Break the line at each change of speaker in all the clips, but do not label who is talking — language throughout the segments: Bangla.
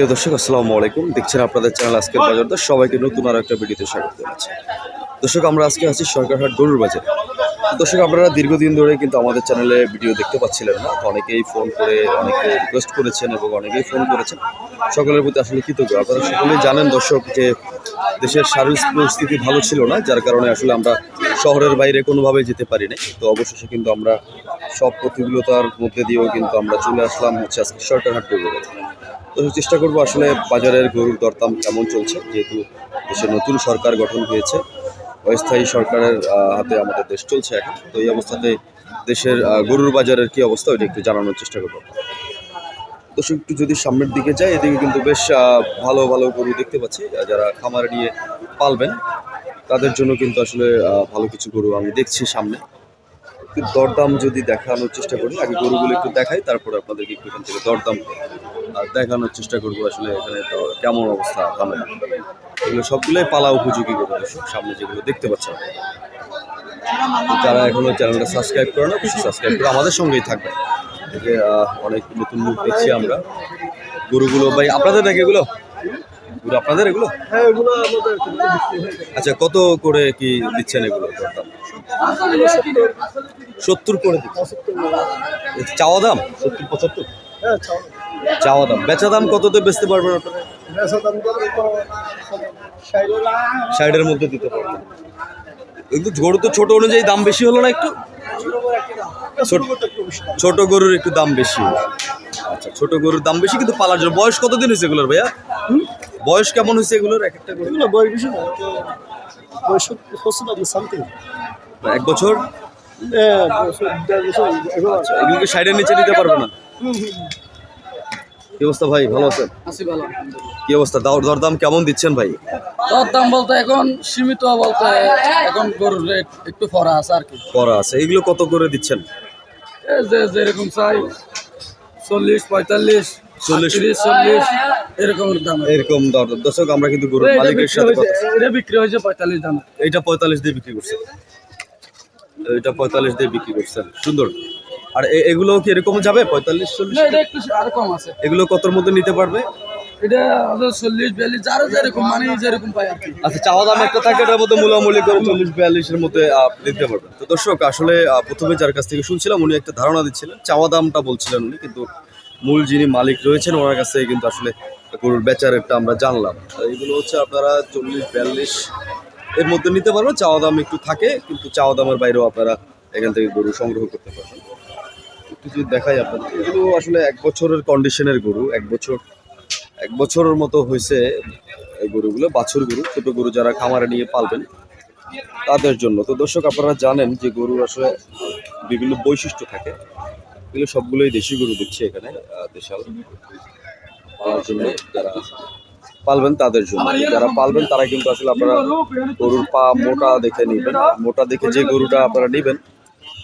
প্রিয় দর্শক, আসসালামু আলাইকুম। দেখছেন আপনাদের চ্যানেল আজকের বাজার দর। সবাইকে নতুন আর একটা ভিডিওতে স্বাগত জানাচ্ছি। দর্শক, আমরা আজকে আছি সরকারহাট গরুর বাজারে। দর্শক, আপনারা দীর্ঘদিন ধরে কিন্তু আমাদের চ্যানেলে ভিডিও দেখতে পাচ্ছিলেন না। অনেকেই ফোন করে, অনেকে রিকোয়েস্ট করেছেন এবং অনেকেই ফোন করেছেন। সকলের প্রতি আসলে কৃতজ্ঞ। আপনারা সকলেই জানেন দর্শক, যে দেশের শারীরিক পরিস্থিতি ভালো ছিল না, যার কারণে আসলে আমরা শহরের বাইরে কোনোভাবে যেতে পারি না তো অবশেষে কিন্তু আমরা সব প্রতিকূলতার মধ্যে দিয়েও কিন্তু আমরা চলে আসলাম হচ্ছে আজকে সরকারহাট গরুর বাজারে। তো চেষ্টা করব আসলে বাজারের গরুর দরদাম কেমন চলছে, যেহেতু দেশে নতুন সরকার গঠন হয়েছে, অস্থায়ী সরকারের হাতে আমাদের দেশ চলছে এখন। তো এই অবস্থাতে দেশের গরুর বাজারের কি অবস্থা, ওইটা একটু জানানোর চেষ্টা করব। দর্শক, একটু যদি সামনের দিকে যায় এদিকে কিন্তু বেশ ভালো ভালো গরু দেখতে পাচ্ছি। যারা খামার নিয়ে পালবেন, তাদের জন্য কিন্তু আসলে ভালো কিছু গরু আমি দেখছি সামনে। একটু দরদাম যদি দেখানোর চেষ্টা করি, আগে গরুগুলো একটু দেখাই, তারপরে আপনাদেরকে একটু এখান থেকে দরদাম দেখানোর চেষ্টা করব আসলে এখানে তো কেমন অবস্থা দামের এগুলো সবগুলোই পালা উপযোগী দর্শক সামনে যেগুলো দেখতে পাচ্ছেন। যারা এখনও চ্যানেলটা সাবস্ক্রাইব করে না অবশ্যই সাবস্ক্রাইব করে আমাদের সঙ্গেই থাকবে এদিকে অনেক নতুন মুখ দেখছি আমরা। গরুগুলো ভাই আপনাদের নাকি এগুলো? গরু আপনাদের এগুলো?
হ্যাঁ।
আচ্ছা কত করে কি দিচ্ছেন এগুলো? সত্তর করে চাওয়া দাম? সত্তর পঁচাত্তর।
হ্যাঁ
চাওয়া দাম। বেচা দাম কততে বেচতে পারবেন আপনারা? সাইডের মধ্যে দিতে পারবেন। কিন্তু গরু তো ছোট অনুযায়ী দাম বেশি হলো না একটু? ছোট গরুর একটু দাম বেশি আচ্ছা ছোট গরুর দাম বেশি কিন্তু পালার জন্য। বয়স কতদিন হয়েছে এগুলোর ভাইয়া? বয়স কেমন হয়েছে এগুলোর? এক একটা গরু
বয়স বেশি সামথিং
এক বছর?
হ্যাঁ আছে
এগুলোকে সাইডের নিচে নিতে পারবে না। কি অবস্থা ভাই? ভালো আছেন?
আছি ভালো
কি অবস্থা? দর দরদাম কেমন দিচ্ছেন ভাই?
তোর দাম বলতে এখন সীমিত বলতে এখন গরুর রেট একটু ফরা আছে আর কি।
করা আছে। এগুলো কত করে দিচ্ছেন?
যে যেরকম চাই চল্লিশ পঁয়তাল্লিশ
চল্লিশ।
চল্লিশ এরকমের দাম
এরকম দর দর্শক আমরা কিন্তু গরুর মালিকের
বিক্রি
সাথে
হয়েছে এটা বিক্রি হয়েছে পঁয়তাল্লিশ দাম।
এইটা পঁয়তাল্লিশ দিয়ে বিক্রি করছে। পঁয়তাল্লিশ দিয়ে বিক্রি করছেন সুন্দর। আর এগুলো কি এরকম যাবে? পঁয়তাল্লিশ চল্লিশ
আর কম আছে।
এগুলো কতর মধ্যে নিতে পারবে?
এটা আমাদের চল্লিশ বিয়াল্লিশ যারা যেরকম মানে যেরকম
আচ্ছা চাওয়া দাম একটা থাকে এটার মধ্যে মূলামূলি করে চল্লিশ বিয়াল্লিশের মধ্যে দিতে পারবেন তো দর্শক আসলে প্রথমে যার কাছ থেকে শুনছিলাম উনি একটা ধারণা দিচ্ছিলেন চাওয়া দামটা বলছিলেন উনি কিন্তু মূল যিনি মালিক রয়েছেন ওনার কাছ থেকে কিন্তু আসলে গরুর বেচার একটা আমরা জানলাম। তো এইগুলো হচ্ছে আপনারা চল্লিশ বিয়াল্লিশ এর মধ্যে নিতে পারবেন চাওয়া দাম একটু থাকে কিন্তু চাওয়া দামের বাইরেও আপনারা এখান থেকে গরু সংগ্রহ করতে পারবেন। যদি দেখাই আপনাদের এগুলো আসলে এক বছরের কন্ডিশনের গরু, এক বছর, এক বছরের মতো হয়েছে এই গরুগুলো, বাছুর গরু, ছোট গরু যারা খামারে নিয়ে পালবেন, তাদের জন্য। তো দর্শক, আপনারা জানেন যে গরু আসলে বিভিন্ন বৈশিষ্ট্য থাকে। এগুলো সবগুলোই দেশি গরু দিচ্ছে এখানে দেশাল। পালার জন্য যারা পালবেন, তাদের জন্য। যারা পালবেন, তারা কিন্তু আসলে আপনারা গরুর পা মোটা দেখে নেবেন। মোটা দেখে যে গরুটা আপনারা নেবেন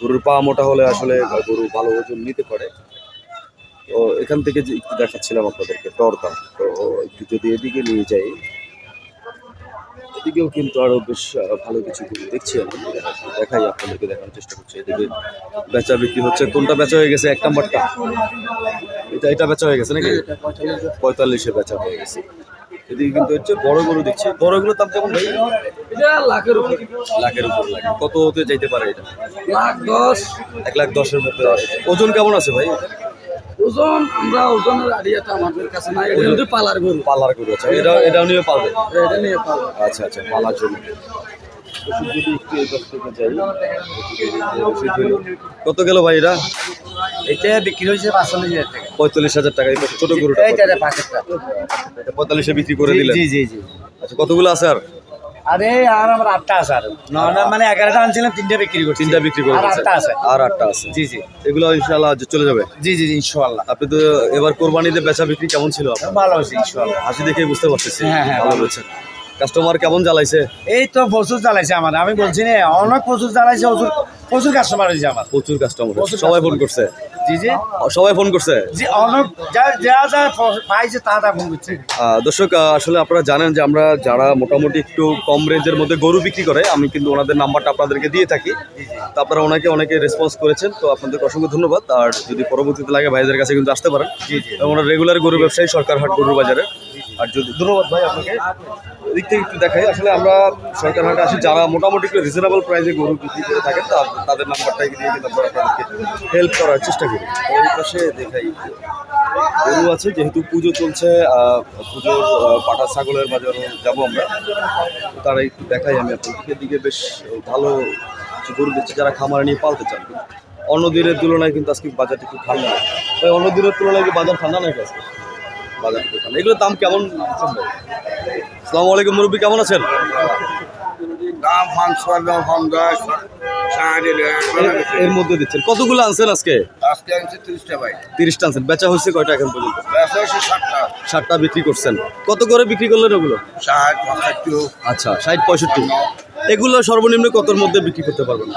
গরুর পা মোটা হলে আসলে গরু ভালো ওজন নিতে পারে। তো এখান থেকে যে একটু দেখাচ্ছিলাম আপনাদেরকে দরদাম তো একটু যদি এদিকে নিয়ে যাই, এদিকেও কিন্তু আরও বেশ ভালো কিছু দেখছি আমি। দেখাই আপনাদেরকে, দেখানোর চেষ্টা করছি। এদিকে বেচা বিক্রি হচ্ছে। কোনটা বেচা হয়ে গেছে? এক নাম্বারটা। এটা এটা বেচা হয়ে গেছে নাকি? পঁয়তাল্লিশে বেচা হয়ে গেছে। এদিকে কিন্তু হচ্ছে বড় গরু দেখছি। দাম কেমন ভাই?
এটা লাখের উপর।
লাখের উপর লাগে কত হতে যাইতে পারে এটা?
লাখ দশ।
এক লাখ দশের মধ্যে ওজন কেমন আছে ভাই?
ওজন আমরা ওজনের আইডিয়াটা আমাদের কাছে নাই। এটা পালার গরু।
পালার গরু আছে। এটা এটাও নিয়ে পালবে?
এটা নিয়ে পালা
আচ্ছা আচ্ছা পালার জন্য। ওষুধ যদি একটু এই পাশ থেকে যাই, ওষুধ হলো। কত গেল ভাই এটা?
এটা বিক্রি হয়েছে পাঁচচল্লিশ হাজার টাকা।
পঁয়তাল্লিশ হাজার টাকা এই ছোট গরুটা
এটা
পঁয়তাল্লিশে বিক্রি করে দিলেন?
জি জি জি।
আচ্ছা কতগুলো আছে আর?
আরে আর আমার আটটা আছে আর। মানে এগারোটা আনছিলাম তিনটা বিক্রি করছি।
তিনটা বিক্রি করে।
আটটা আছে।
আর আটটা আছে।
জি জি।
এগুলো ইনশাল্লাহ চলে যাবে?
জি জি ইনশাল্লাহ
আপনি তো এবার কোরবানিতে বেচা বিক্রি কেমন ছিল
ভালো হয়েছে ইনশাল্লাহ
হাসি দেখে বুঝতে পারতেছি।
হ্যাঁ, হ্যাঁ,
ভালো
ভালো।
হয়েছে। কাস্টমার কেমন জ্বালাইছে?
এই তো প্রচুর চালাইছে আমার আমি বলছি না অনেক প্রচুর চালাইছে প্রচুর প্রচুর কাস্টমার হয়েছে আমার।
প্রচুর কাস্টমার সবাই ফোন করছে।
জি জি।
সবাই ফোন করছে?
জি অনেক যা যা যা পাইছে তা তা ফোন করছে।
দর্শক আসলে আপনারা জানেন যে আমরা যারা মোটামুটি একটু কম রেঞ্জের মধ্যে গরু বিক্রি করে আমি কিন্তু ওনাদের নাম্বারটা আপনাদেরকে দিয়ে থাকি। তো আপনারা ওনাকে অনেকে রেসপন্স করেছেন তো আপনাদের অসংখ্য ধন্যবাদ। আর যদি পরবর্তীতে লাগে ভাইদের কাছে কিন্তু আসতে পারেন। ওনারা রেগুলার গরু ব্যবসায়ী সরকার হাট গরুর বাজারে। আর যদি ধন্যবাদ ভাই আপনাকে। এদিক থেকে একটু দেখাই, আসলে আমরা সরকার হাটে আসি, যারা মোটামুটি একটু রিজনেবল প্রাইসে গরু বিক্রি করে থাকেন তাদের নাম্বারটাই দিয়ে কিন্তু আমরা আপনাদেরকে হেল্প করার চেষ্টা করি। এই পাশে দেখাই, গরু আছে, যেহেতু পুজো চলছে পুজোর পাটা ছাগলের বাজারে যাব আমরা। তারা একটু দেখাই, আমি আপনাদেরকে দিকে বেশ ভালো কিছু গরু দিচ্ছে, যারা খামারে নিয়ে পালতে চান। অন্য দিনের তুলনায় কিন্তু আজকে বাজারটা একটু ঠান্ডা। তাই অন্য দিনের তুলনায় কি বাজার ঠান্ডা নাকি আজকে? বাজার একটু এগুলোর দাম কেমন আসসালামু আলাইকুম মুরব্বী কেমন আছেন?
দাম পাঁচশো দাম পঞ্চাশ
এর- মধ্যে দিচ্ছেন। কতগুলো আনছেন আজকে?
আজকে আনছি তিরিশটা ভাই।
তিরিশটা আনছেন। বেচা হচ্ছে কয়টা এখন পর্যন্ত?
ষাটটা।
বিক্রি করছেন। কত করে বিক্রি করলেন ওগুলো?
ষাট
আচ্ছা ষাট পঁয়ষট্টি। এগুলো সর্বনিম্ন কতর মধ্যে বিক্রি করতে পারবেন।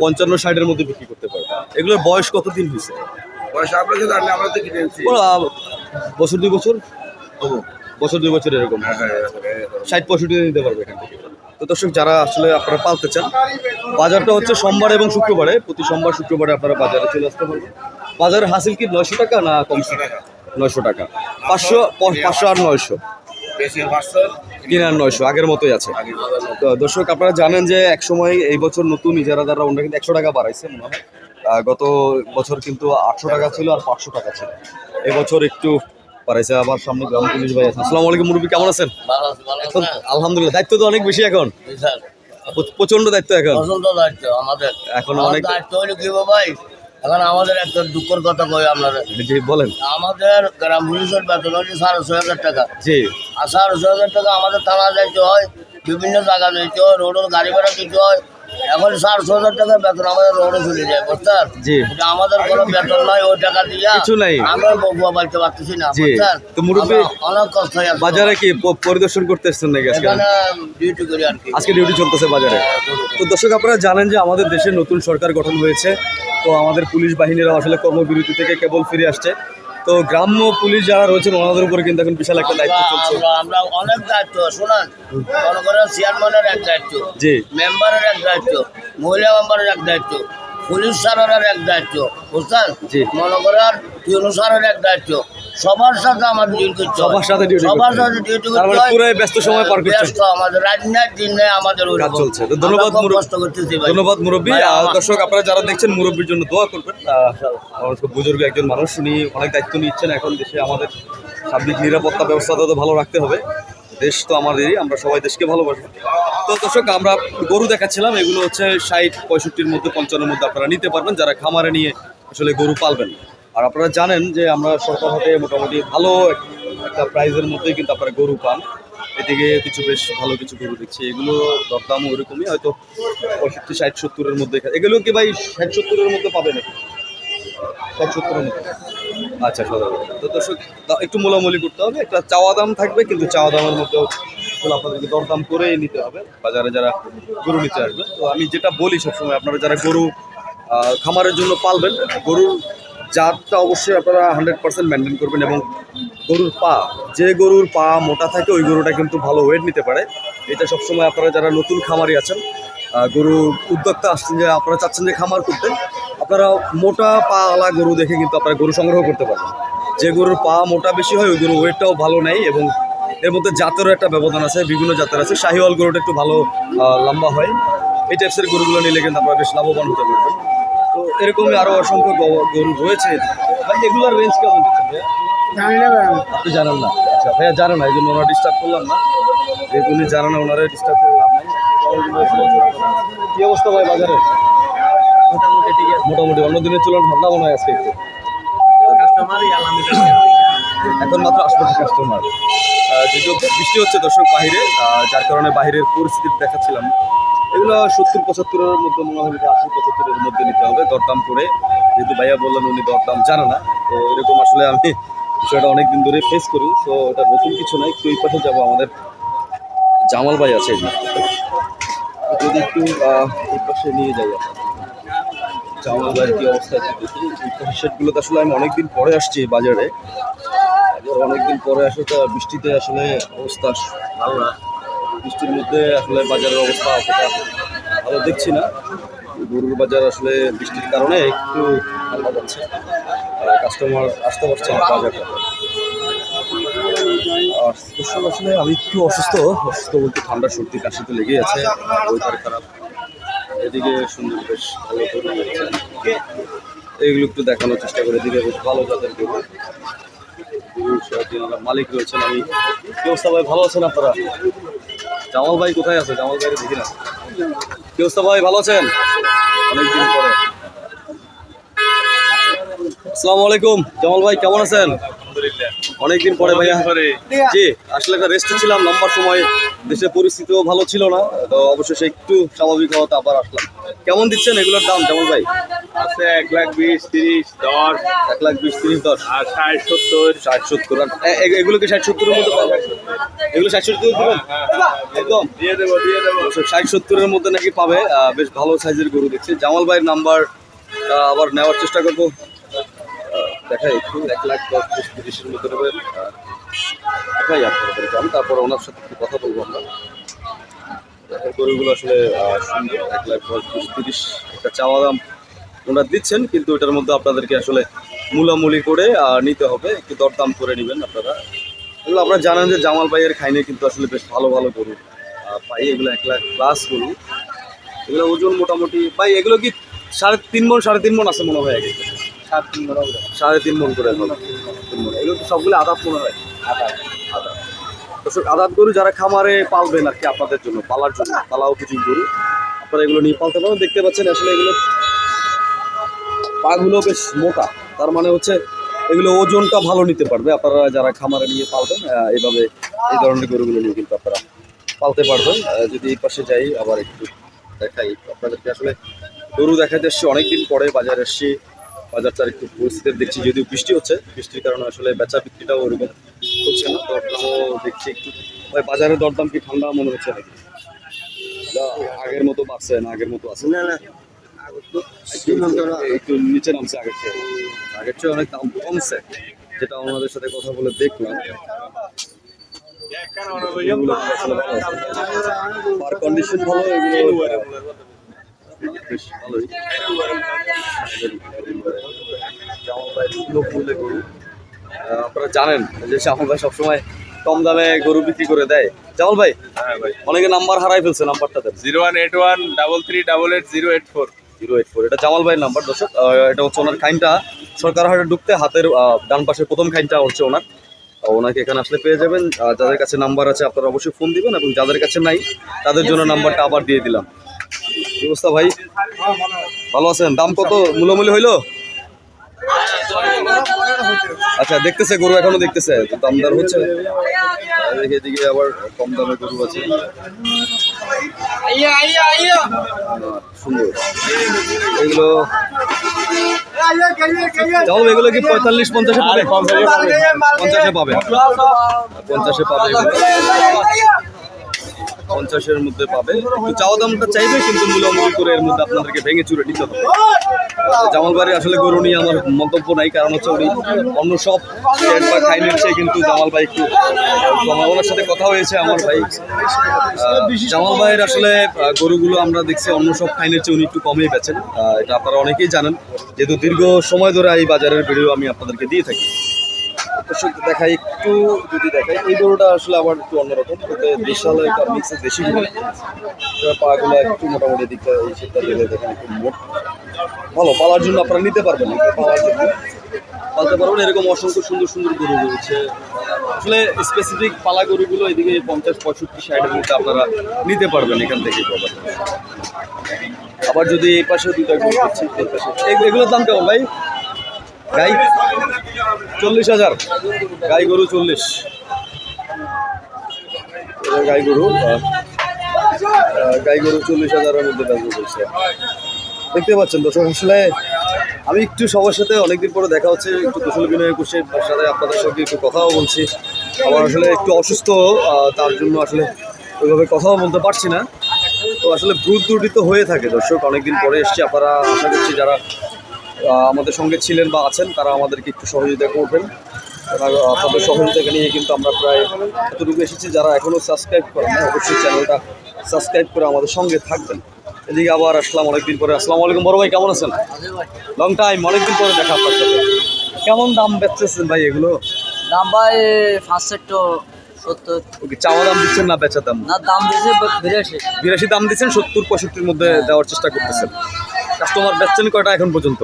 পঞ্চান্ন ষাটের মধ্যে বিক্রি করতে পারবেন। এগুলোর বয়স কতদিন হয়েছে? বছর দুই বছর? বছর দুই বছর এরকম।
হ্যাঁ, হ্যাঁ, হ্যাঁ।
ষাট পঁয়ষট্টি নিতে পারবে এখান থেকে। তো দর্শক যারা আসলে আপনারা পালতে চান বাজারটা হচ্ছে সোমবার এবং শুক্রবারে। প্রতি সোমবার শুক্রবারে আপনারা বাজারে চলে আসতে পারবেন। বাজারের হাসিল কি নয়শো টাকা না কমশো টাকা। নয়শো টাকা। পাঁচশো পাঁচশো আর নয়শো। তিন আর নয়শো আগের মতোই আছে। তো দর্শক আপনারা জানেন যে এক সময় এই বছর নতুন ইজারাদাররা ওনারা কিন্তু একশো টাকা বাড়াইছে মনে হয়। গত বছর কিন্তু আটশো টাকা ছিল আর পাঁচশো টাকা ছিল। এবছর একটু বাড়াইছে আবার সামনে গ্রাম পুলিশ ভাই আছেন আসসালামু আলাইকুম মুরব্বী কেমন আছেন? এখন আলহামদুলিল্লাহ দায়িত্ব তো অনেক বেশি এখন। প্রচণ্ড দায়িত্ব এখন।
দায়িত্ব আমাদের।
এখন অনেক
দায়িত্ব হলো কি ভাই? এখন আমাদের একটা দুঃখের কথা কই আপনারা
জি বলেন।
আমাদের গ্রাম পুলিশের বেতন হচ্ছে সাড়ে ছয় হাজার টাকা।
জি।
আর সাড়ে ছয় হাজার টাকা আমাদের থানা যাইতে হয় বিভিন্ন জায়গা যাইতে হয় রোডের গাড়ি ভাড়া দিতে হয় এখন ছয় হাজার টাকা বেতন আমাদের রোডে চলে যায় বুঝছেন
জি।
আমাদের কোনো বেতন নাই ওই টাকা দিয়া
কিছু নাই।
আমরা বগুয়া বাড়তে পারতেছি না। বুঝছেন
তো মুরব্বি-
অনেক কষ্ট হয়ে।
বাজারে কি পরিদর্শন করতে এসছেন নাকি আজকে
ডিউটি করি আর কি
আজকে ডিউটি চলতেছে বাজারে তো দর্শক আপনারা জানেন যে আমাদের দেশে নতুন সরকার গঠন হয়েছে তো আমাদের পুলিশ বাহিনীরা আসলে কর্মবিরতি থেকে কেবল ফিরে আসছে তো গ্রাম্য পুলিশ যারা রয়েছেন ওনাদের উপরে কিন্তু এখন বিশাল একটা দায়িত্ব চলছে।
আমরা অনেক দায়িত্ব শোনান। মনে করেন চেয়ারম্যানের এক দায়িত্ব
জি।
মেম্বারের এক দায়িত্ব মহিলা মেম্বারের এক দায়িত্ব পুলিশ স্যারের এক দায়িত্ব বুঝছেন?
জি।
মনে করেন স্যারের এক দায়িত্ব। সবার সাথে আমাদের ডিউটি করতে
সবার সাথে করতে
সবার সাথে ডিউটি করতে
মানে
হয়।
পুরাই ব্যস্ত সময় পার করছেন।
ব্যস্ত আমাদের। রাত নাই দিন নেই আমাদের
কাজ চলছে। তো ধন্যবাদ
আমরা কষ্ট করতেছি ভাই।
ধন্যবাদ মুরব্বী। আর দর্শক আপনারা যারা দেখছেন মুরব্বীর জন্য দোয়া করবেন। আমার খুব বুজুর্গ একজন মানুষ। উনি অনেক দায়িত্ব নিচ্ছেন। এখন দেশে আমাদের সার্বিক নিরাপত্তা ব্যবস্থাটা তো ভালো রাখতে হবে। দেশ তো আমাদেরই। আমরা সবাই দেশকে ভালোবাসি তো দর্শক আমরা গরু দেখাচ্ছিলাম। এগুলো হচ্ছে ষাট পঁয়ষট্টির মধ্যে পঞ্চান্নের মধ্যে আপনারা নিতে পারবেন। যারা খামারে নিয়ে আসলে গরু পালবেন। আর আপনারা জানেন যে আমরা সরকার হাটে মোটামুটি ভালো একটা প্রাইজের মধ্যেই কিন্তু আপনারা গরু পান। এদিকে কিছু বেশ ভালো কিছু গরু দেখছি। এগুলো দরদামও ওরকমই, হয়তো পঁয়ষট্টি, ষাট, সত্তরের মধ্যে এগুলো কি ভাই ষাট, সত্তরের মধ্যে পাবে নাকি? ষাট, সত্তরের মধ্যে। আচ্ছা সাধারণ তো দর্শক একটু মোলামুলি করতে হবে। একটা চাওয়া দাম থাকবে, কিন্তু চাওয়া দামের মধ্যেও আপনাদেরকে দরদাম করেই নিতে হবে। বাজারে যারা গরু নিতে আসবে তো আমি যেটা বলি সবসময়, আপনারা যারা গরু খামারের জন্য পালবেন, গরুর জাতটা অবশ্যই আপনারা হান্ড্রেড পার্সেন্ট মেনটেন করবেন এবং গরুর পা, যে গরুর পা মোটা থাকে ওই গরুটা কিন্তু ভালো ওয়েট নিতে পারে। এটা সবসময় আপনারা যারা নতুন খামারি আছেন গরু উদ্যোক্তা আসছেন, যে আপনারা চাচ্ছেন যে খামার করতে, আপনারা মোটা পাওয়ালা গরু দেখে কিন্তু আপনারা গরু সংগ্রহ করতে পারবেন। যে গরুর পা মোটা বেশি হয়, ওই গরুর ওয়েটটাও ভালো নেই এবং এর মধ্যে জাতেরও একটা ব্যবধান আছে, বিভিন্ন জাতের আছে। শাহিওয়াল গরুটা একটু ভালো লম্বা হয়। এই টাইপসের গরুগুলো নিলে কিন্তু আপনারা বেশ লাভবান হতে পারবেন। তো এরকমই আরও অসংখ্য গরু রয়েছে। ভাই এগুলোর রেঞ্জ কেমন? দিচ্ছে ভাইয়া আপনি জানেন না। আচ্ছা ভাইয়া জানেন না এই জন্য ওনারা ডিস্টার্ব করলাম না। উনি জানেন না ওনারা ডিস্টার্ব করলাম কি অবস্থা ভাই বাজারে? মোটামুটি ঠিক আছে। মোটামুটি অন্য দিনের তুলনায় ঠান্ডা মনে হয় আজকে একটু। এখন মাত্র আশপাশে কাস্টমার যেহেতু বৃষ্টি হচ্ছে দর্শক বাহিরে যার কারণে বাহিরের পরিস্থিতি দেখাচ্ছিলাম। না। এগুলো সত্তর, পঁচাত্তরের মধ্যে মনে হয় আশি, পঁচাত্তরের মধ্যে নিতে হবে। দরদাম করে যেহেতু ভাইয়া বললেন উনি দরদাম জানে না, তো এরকম আসলে আমি বিষয়টা অনেক দিন ধরে ফেস করি, তো এটা নতুন কিছু নয় একটু এই পাশে যাব। আমাদের জামাল ভাই আছে যদি একটু এই পাশে নিয়ে যাই চাউল বাজার কি অবস্থা দেখি। এই পাশের আসলে আমি অনেকদিন পরে আসছি বাজারে। অনেকদিন পরে আসলে তো বৃষ্টিতে আসলে অবস্থা ভালো না। বৃষ্টির মধ্যে আসলে বাজারের অবস্থা অতটা ভালো দেখছি না। গরুর বাজার আসলে বৃষ্টির কারণে একটু ঠান্ডা যাচ্ছে কাস্টমার আসতে পারছে না বাজারে আর দর্শক আসলে আমি একটু অসুস্থ। অসুস্থ বলতে ঠান্ডা সর্দি, কাশি তো আছে। ওয়েদার খারাপ। এদিকে সুন্দর বেশ ভালো গরু রয়েছে এইগুলো একটু দেখানোর চেষ্টা করে। এদিকে বেশ ভালো জাতের গরু। মালিক রয়েছেন। আমি কি অবস্থা ভাই ভালো আছেন আপনারা? জামাল ভাই কোথায় আছে? জামাল ভাইয়ের দেখি না। কি অবস্থা ভাই? ভালো আছেন? অনেকদিন পরে। আসসালামু আলাইকুম। জামাল ভাই কেমন আছেন? অনেকদিন পরে ভাইয়া। জি আসলে একটা রেস্টে ছিলাম লম্বা সময়। দেশের পরিস্থিতিও ভালো ছিল না। তো অবশেষে একটু স্বাভাবিক হওয়াতে আবার আসলাম। কেমন দিচ্ছেন এগুলোর দাম জামাল ভাই
আছে এক লাখ বিশ তিরিশ দশ।
এক লাখ বিশ তিরিশ দশ।
আর ষাট সত্তর।
ষাট সত্তর এগুলো কি ষাট সত্তরের মধ্যে পাবে এগুলো ষাট সত্তর দেবেন একদম।
দিয়ে দেবো দিয়ে দেবো।
ষাট সত্তরের মধ্যে নাকি পাবে? বেশ ভালো সাইজের গরু দেখছি। জামাল ভাইয়ের নাম্বার আবার নেওয়ার চেষ্টা করব। দেখাই একটু এক লাখ দশ বিশ তিরিশের মধ্যে নেবে। আহ, দেখাই আমি তারপর ওনার সাথে একটু কথা বলব আমরা। গরুগুলো আসলে সুন্দর। এক লাখ দশ বিশ তিরিশ একটা চাওয়া দাম। ওনারা দিচ্ছেন কিন্তু এটার মধ্যে আপনাদেরকে আসলে মূলামূলি করে নিতে হবে। একটু দরদাম করে নেবেন আপনারা। এগুলো আপনারা জানেন যে জামাল ভাইয়ের খাইনে কিন্তু আসলে বেশ ভালো ভালো গরু। পাই এগুলো এক লাখ প্লাস গরু। এগুলো ওজন মোটামুটি ভাই এগুলো কি সাড়ে তিন মন সাড়ে তিন মন আছে মনে হয় আগে? সাড়ে তিন মন করে তিন মণ। এগুলো তো সবগুলো আদাত মনে হয়? আদাত। আদাত। দর্শক আদাত গরু যারা খামারে পালবেন আর কি আপনাদের জন্য পালার জন্য পালা উপযোগী গরু। আপনারা এগুলো নিয়ে পালতে পারেন। দেখতে পাচ্ছেন আসলে এগুলো পাগুলো বেশ মোটা। তার মানে হচ্ছে এগুলো ওজনটা ভালো নিতে পারবে। আপনারা যারা খামারে নিয়ে পালবেন এইভাবে এই ধরনের গরুগুলো নিয়ে কিন্তু আপনারা পালতে পারবেন। যদি এই পাশে যাই, আবার একটু দেখাই। আপনাদেরকে আসলে গরু দেখাতে এসছি অনেকদিন পরে, বাজারে এসছি। বাজারটার একটু পরিস্থিতি দেখছি, যদিও বৃষ্টি হচ্ছে। বৃষ্টির কারণে আসলে বেচা বিক্রিটাও ওরকম হচ্ছে না। দরদামও দেখছি একটু। ভাই বাজারের দরদাম কি ঠান্ডা মনে হচ্ছে আগের মতো বাড়ছে না, আগের মতো আছে।
না না।
একটু- নিচে নামছে আগের চেয়ে আগের চেয়ে অনেক দাম কমছে যেটা ওনাদের সাথে কথা বলে দেখলাম। পার কন্ডিশন ভালো এগুলো বেশ ভালোই ভাই গরু আপনারা জানেন যে জামাল ভাই সবসময় কম দামে গরু বিক্রি করে দেয়। জামাল ভাই
হ্যাঁ ভাই।
অনেকে নাম্বার হারাই ফেলছে নাম্বারটা
zero one eight one double three double eight zero eight four.
Zero eight four এটা জামাল ভাইয়ের নাম্বার দর্শক। এটা হচ্ছে ওনার খাইনটা। সরকার হাটে ঢুকতে হাতের ডান পাশের প্রথম খাইনটা হচ্ছে ওনার। ওনাকে এখানে আসলে পেয়ে যাবেন। যাদের কাছে নাম্বার আছে, আপনারা অবশ্যই ফোন দিবেন এবং যাদের কাছে নাই, তাদের জন্য নাম্বারটা আবার দিয়ে দিলাম। অবস্থা ভাই? ভালো আছেন? দাম কত? মূল্যমূল্য হইল? আচ্ছা দেখতেছে, গরু এখনও দেখতেছে। দামদার হচ্ছে। এদিকে আবার কম দামে গরু আছে। সুন্দর এগুলো এগুলো কি পঁয়তাল্লিশ পঞ্চাশে পাবে? পঞ্চাশে পাবে। পঞ্চাশে পাবে। পঞ্চাশের মধ্যে পাবে। একটু চাওয়া দামটা চাইবে কিন্তু মূল্যমূল করে এর মধ্যে আপনাদেরকে ভেঙে চুরে নিতে হবে। জামাল বাড়ি আসলে গরু নিয়ে আমার মন্তব্য নাই, কারণ হচ্ছে উনি অন্য সব শেড বা খাইনের চেয়ে কিন্তু জামাল ভাই একটু ওনার সাথে কথা হয়েছে, আমার ভাই। জামাল ভাইয়ের আসলে গরুগুলো আমরা দেখছি অন্য সব খাইনের চেয়ে উনি একটু কমেই বেচেন। এটা আপনারা অনেকেই জানেন। যেহেতু দীর্ঘ সময় ধরে এই বাজারের ভিডিও আমি আপনাদেরকে দিয়ে থাকি। দর্শক, দেখাই একটু, যদি দেখাই, এই গরুটা আসলে আবার একটু অন্যরকম। ওতে দেশাল একটা দেশি গরু। পাগুলো একটু মোটামুটি দিকটা এই দিলে দেখেন একটু মোট। ভালো, পালার জন্য আপনারা নিতে পারবেন পালার জন্য। পালতে পারবেন, এরকম অসংখ্য সুন্দর সুন্দর গরু রয়েছে। আসলে স্পেসিফিক পালা গরুগুলো এদিকে পঞ্চাশ, পঁয়ষট্টি, ষাটের মধ্যে আপনারা নিতে পারবেন এখান থেকে আবার যদি এই পাশে দুটা গরু দেখছি এই এগুলোর দাম কেমন ভাই? গাই চল্লিশ হাজার। গাই গরু চল্লিশ। গাই গরু গাই গরু চল্লিশ হাজারের মধ্যে ব্যবহার করছে। দেখতে পাচ্ছেন দর্শক, আসলে আমি একটু সবার সাথে অনেকদিন পরে দেখা হচ্ছে, একটু কুশল বিনয় তার সাথে আপনাদের সঙ্গে একটু কথাও বলছি। আবার আসলে একটু অসুস্থ তার জন্য আসলে ওইভাবে কথাও বলতে পারছি না। তো আসলে ভুল ত্রুটি তো হয়ে থাকে দর্শক, অনেকদিন পরে এসছি আপনারা, আশা করছি যারা আমাদের সঙ্গে ছিলেন বা আছেন, তারা আমাদেরকে একটু সহযোগিতা করবেন। আপনাদের সহযোগিতাকে নিয়ে কিন্তু আমরা প্রায় এতটুকু এসেছি, যারা এখনও সাবস্ক্রাইব করেন অবশ্যই চ্যানেলটা সাবস্ক্রাইব করে আমাদের সঙ্গে থাকবেন। এদিকে আবার আসলাম অনেকদিন পরে। আসসালামু আলাইকুম বড় ভাই কেমন আছেন? লং টাইম অনেকদিন পরে দেখা আপনার সাথে। কেমন দাম বেচতেছেন ভাই এগুলো?
দাম ভাই ফার্স্ট সেট তো সত্তর
চাওয়া দাম দিচ্ছেন না বেচা দাম?
না দাম দিয়েছে বিরাশি।
বিরাশি দাম দিচ্ছেন সত্তর পঁয়ষট্টির মধ্যে দেওয়ার চেষ্টা করতেছেন। কাস্টমার বেচছেন কয়টা এখন পর্যন্ত?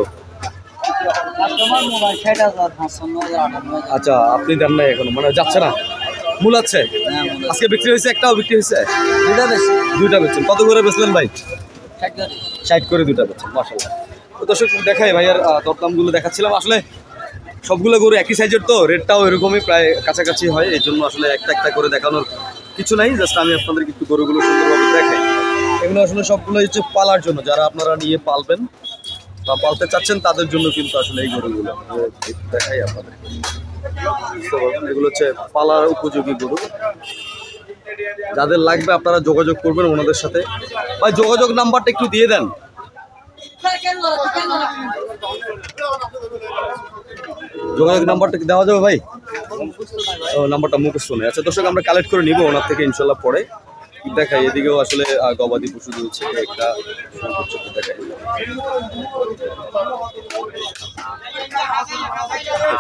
আচ্ছা আপনি দেন এখনও মানে যাচ্ছে না? মূল আছে?
হ্যাঁ
আজকে বিক্রি হয়েছে একটাও বিক্রি হয়েছে? দুইটা বেচছেন। কত করে বেচলেন ভাই?
ষাট
করে দুইটা বেচছেন মাসাল্লাহ তো দর্শক, দেখাই ভাইয়ার দরদামগুলো দেখাচ্ছিলাম। আসলে সবগুলো গরু একই সাইজের তো, রেটটাও এরকমই প্রায় কাছাকাছি হয়, এই জন্য আসলে একটা একটা করে দেখানোর কিছু নাই। জাস্ট আমি আপনাদেরকে একটু গরুগুলো সুন্দরভাবে দেখাই। এগুলো আসলে সবগুলো হচ্ছে পালার জন্য, যারা আপনারা নিয়ে পালবেন বা পালতে চাচ্ছেন, তাদের জন্য কিন্তু আসলে এই গরুগুলো দেখাই আপনাদের এগুলো হচ্ছে পালার উপযোগী গরু। যাদের লাগবে আপনারা যোগাযোগ করবেন ওনাদের সাথে। ভাই, যোগাযোগ নাম্বারটা একটু দিয়ে দেন। যোগাযোগ নাম্বারটা কি দেওয়া যাবে ভাই? ও, নাম্বারটা মুখস্থ নেই। আচ্ছা দর্শক, আমরা কালেক্ট করে নিব ওনার থেকে ইনশাল্লাহ পরে। দেখাই, এদিকেও আসলে গবাদি পশু রয়েছে, একটা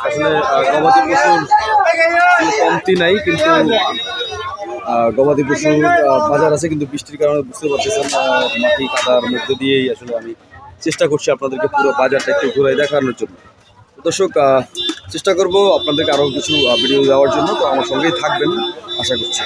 আসলে গবাদি পশুর কমতি নাই, কিন্তু গবাদি পশুর বাজার আছে কিন্তু বৃষ্টির কারণে বুঝতে পারতেছেন মাটি, কাদার মধ্যে দিয়েই আসলে আমি চেষ্টা করছি আপনাদেরকে পুরো বাজারটা একটু ঘুরে দেখানোর জন্য। দর্শক চেষ্টা করব আপনাদেরকে আরও কিছু ভিডিও দেওয়ার জন্য, তো আমার সঙ্গেই থাকবেন, আশা করছি।